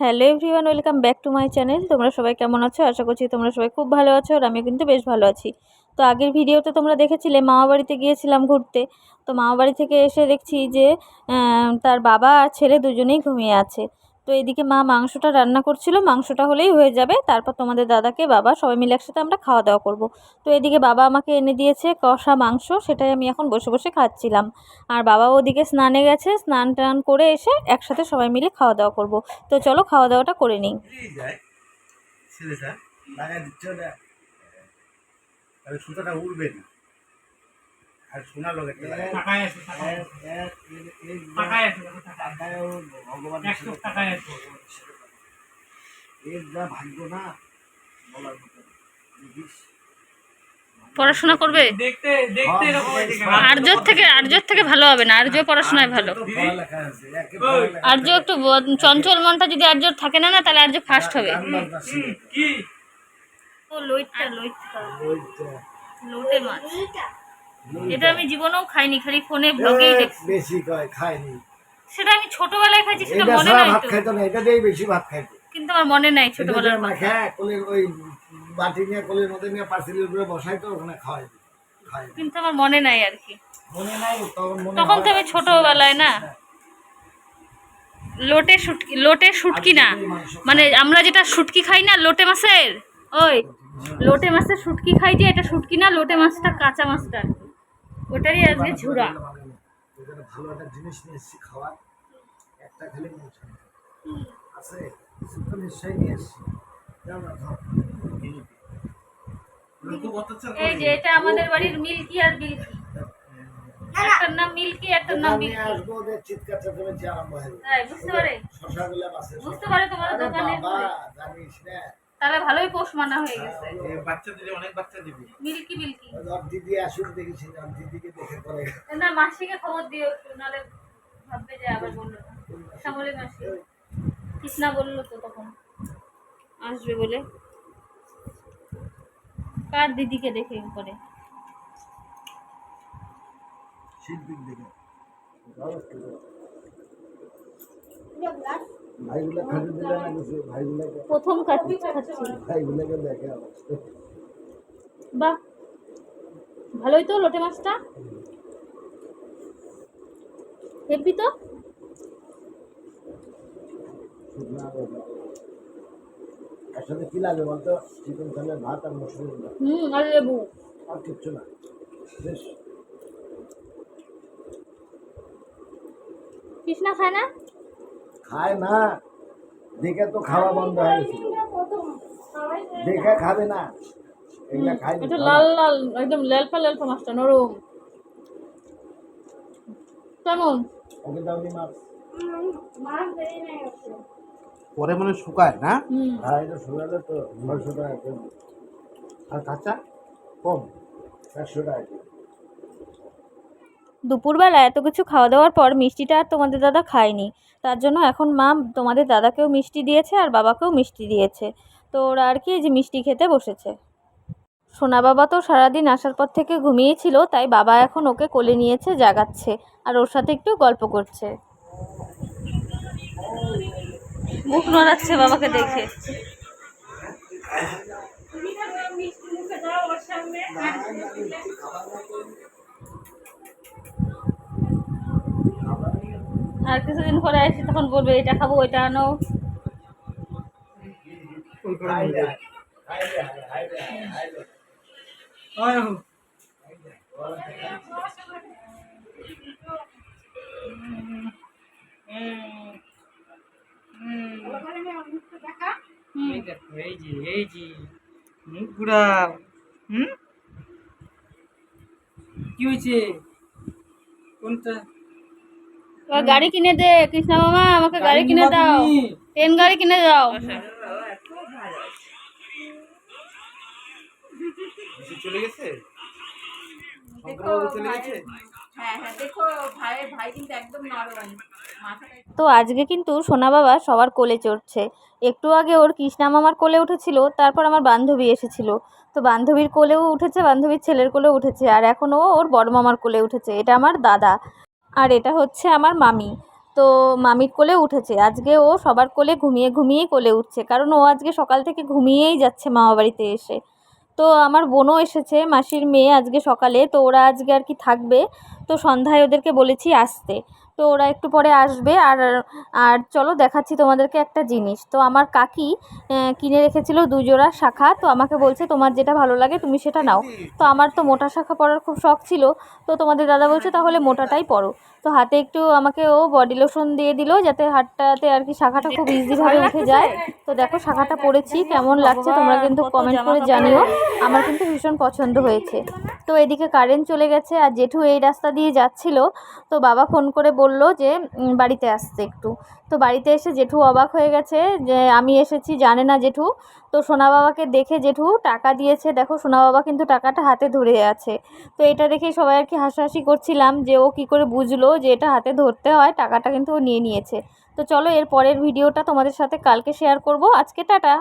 Hello everyone, welcome back to my channel. তোমরা সবাই কেমন আছো? আশা করছি তোমরা সবাই খুব ভালো আছো আর আমিও কিন্তু বেশ ভালো আছি। তো আগের ভিডিওতে তোমরা দেখেছিলে, মামা বাড়িতে গিয়েছিলাম ঘুরতে। তো মামা বাড়ি থেকে এসে দেখছি যে তার বাবা আর ছেলে দুজনেই ঘুমিয়ে আছে। তো এদিকে মা মাংসটা রান্না করছিল, মাংসটা হলেই হয়ে যাবে। তারপর তোমাদের দাদাকে বাবা সবাই মিলে একসাথে আমরা খাওয়া দাওয়া করব। তো এদিকে বাবা আমাকে এনে দিয়েছে কষা মাংস, সেটাই আমি এখন বসে বসে খাচ্ছিলাম। আর বাবা ওদিকে স্নানে গেছে, স্নান টান করে এসে একসাথে সবাই মিলে খাওয়া দাওয়া করব। তো চলো খাওয়া দাওয়াটা করে নিই। ছেলেটা আর সোনার লোক একটা টাকায় আছে টাকায় আছে। টাকায় আছে দেখো, টাকায়। ভগবান টাকায় আছে। এর যা ভাগ্য না বলার মতো দেখিস পড়াশোনা করবে? দেখতে দেখতে এরকম হয়েছে আর্যর থেকে আর্যর থেকে ভালো হবে না আর্য পড়াশোনায় ভালো। আর্য একটু চঞ্চল মনটা যদি আর্যর থাকে না না তাহলে আর্য ফার্স্ট হবে। কি? ও লইটটা লইটটা মাছ এটা আমি জীবনেও খাইনি খালি ফোনে ব্লগেই এ, দেখছি। বেশি খায়নি সেটা আমি ছোটবেলায় খাইছি সেটা মনে নাই ভাত খাইতো না এটা দিয়েই বেশি ভাত খাইতো। কিন্তু আমার মনে নাই ছোটবেলার দিয়ে মাখা কোলের ওই বাটি নিয়ে কোলের মধ্যে নিয়ে পাঁচিলের উপরে বসাইতো ওখানে খাওয়াই কিন্তু আমার মনে নাই আর কি। মনে নাই তখন তখন তো আমি ছোটবেলায় না। লোটে শুটকি লোটে শুটকি না। মানে আমরা যেটা শুটকি খাই না লোটে মাছের? ওই লোটে মাছের শুটকি খাই যে এটা শুটকি না লোটে মাছটা কাঁচা মাছটা। আর কি। ওটারই আজকে ঝুরা এখানে ভালো একটা জিনিস নিয়ে এসেছি খাওয়ার একটা খালি আছে তো নিশ্চয়ই নিয়ে এসেছি। এই যে এটা আমাদের বাড়ির মিল্কি আর বিলকি। একটার নাম মিল্কি একটার নাম বিলকি। আসব ওদের চিৎকার চেঁচামেচি আরম্ভ হয়ে বুঝতে পারে? বাসে বুঝতে পারে তোমাদের দোকানে। বাবা জানিস না তাহলে ভালোই পোষ মানা হয়ে গেছে। বাচ্চা দিলে অনেক বাচ্চা দিবি। মিল্কি বিলকি ওর দিদি আসুক দেখেছি ওর দিদিকে দেখে পরে। না মাসিকে খবর দিও একটু নাহলে ভাববে যে আবার বলল মাসি। কৃষ্ণা বলল তো তখন। আসবে বলে। কার দিদিকে দেখে করে শিল্পীর দিকে। ভাইগুলা খাতে দিলে না কিছু ভাইগুলাকে প্রথম খাচ্ছি খাচ্ছি। ভাইগুলাকে দেখে বাহ ভালোই তো লোটে মাছটা। হেব্বি তো? শুকনো আলু। এর সাথে কি লাগে বলতো? চিকেন থালে ভাত আর মশরুম হুম আর লেবু। আর কিচ্ছু না। বেশ। কৃষ্ণা খায় না? খায় না। দেখে তো খাওয়া বন্ধ হয়ে গেছিল দেখে খাবে না। এগুলা। এটা লাল লাল একদম মাছটা নরম। কেমন? ওকে দাওনি মাছ। পরে মানে শুকায় না? হুম। হ্যাঁ এটা শুকালে তো টাকা আর কাঁচা? কম একশো টাকা দুপুরবেলা এত কিছু খাওয়া দাওয়ার পর মিষ্টিটা আর তোমাদের দাদা খায়নি। তার জন্য এখন মা তোমাদের দাদাকেও মিষ্টি দিয়েছে আর বাবাকেও মিষ্টি দিয়েছে। তো ওরা আর কি যে মিষ্টি খেতে বসেছে। সোনা বাবা তো সারাদিন আসার পর থেকে ঘুমিয়েছিল, তাই বাবা এখন ওকে কোলে নিয়েছে, জাগাচ্ছে আর ওর সাথে একটু গল্প করছে। মুখ নড়াচ্ছে বাবাকে দেখে। আর কিছুদিন পরে আসি তখন বলবে এটা খাব, ওইটা আনো। এই এই মুখ হুম? কি হয়েছে? কোনটা? এবার গাড়ি কিনে দে কৃষ্ণা মামা আমাকে গাড়ি কিনে দাও। ট্রেন গাড়ি কিনে দাও। চলে গেছে তো আজকে কিন্তু সোনা বাবা সবার কোলে চড়ছে। একটু আগে ওর কৃষ্ণা মামার কোলে উঠেছিল তারপর আমার বান্ধবী এসেছিল। তো বান্ধবীর কোলেও উঠেছে বান্ধবীর ছেলের কোলেও উঠেছে আর এখন ও ওর বড় মামার কোলে উঠেছে। এটা আমার দাদা। আর এটা হচ্ছে আমার মামি। তো মামির কোলে উঠেছে। আজকে ও সবার কোলে ঘুমিয়ে ঘুমিয়ে কোলে উঠছে। কারণ ও আজকে সকাল থেকে ঘুমিয়েই যাচ্ছে মামা বাড়িতে এসে। তো আমার বোনও এসেছে, মাসির মেয়ে আজকে সকালে। তো ওরা আজকে আর কি থাকবে। তো সন্ধ্যায় ওদেরকে বলেছি আসতে। তো ওরা একটু পরে আসবে আর আর চলো দেখাচ্ছি তোমাদেরকে একটা জিনিস। তো আমার কাকি কিনে রেখেছিল দুজোড়া শাখা, তো আমাকে বলছে তোমার যেটা ভালো লাগে তুমি সেটা নাও। তো আমার তো মোটা শাখা পরার খুব শখ ছিল, তো তোমাদের দাদা বলছে তাহলে মোটাটাই পরো। তো হাতে একটু আমাকে ও বডি লোশন দিয়ে দিল যাতে হাতটাতে আর কি শাখাটা খুব ইজিভাবে উঠে যায়। তো দেখো শাখাটা পরেছি কেমন লাগছে তোমরা কিন্তু কমেন্ট করে জানিও। আমার কিন্তু ভীষণ পছন্দ হয়েছে। তো এদিকে কারেন্ট চলে গেছে আর জেঠু এই রাস্তা দিয়ে যাচ্ছিল। তো বাবা ফোন করে বলল যে বাড়িতে আসতে একটু। তো বাড়িতে এসে জেঠু অবাক হয়ে গেছে যে আমি এসেছি জানে না জেঠু। তো সোনা বাবাকে দেখে জেঠু টাকা দিয়েছে। দেখো সোনা বাবা কিন্তু টাকাটা হাতে ধরে আছে। তো এটা দেখে সবাই আর কি হাসাহাসি করছিলাম যে ও কী করে বুঝলো? যে এটা হাতে ধরতে হয়, টাকাটা কিন্তু ও নিয়ে নিয়েছে। তো চলো এর পরের ভিডিওটা তোমাদের সাথে কালকে শেয়ার করব। আজকে টাটা!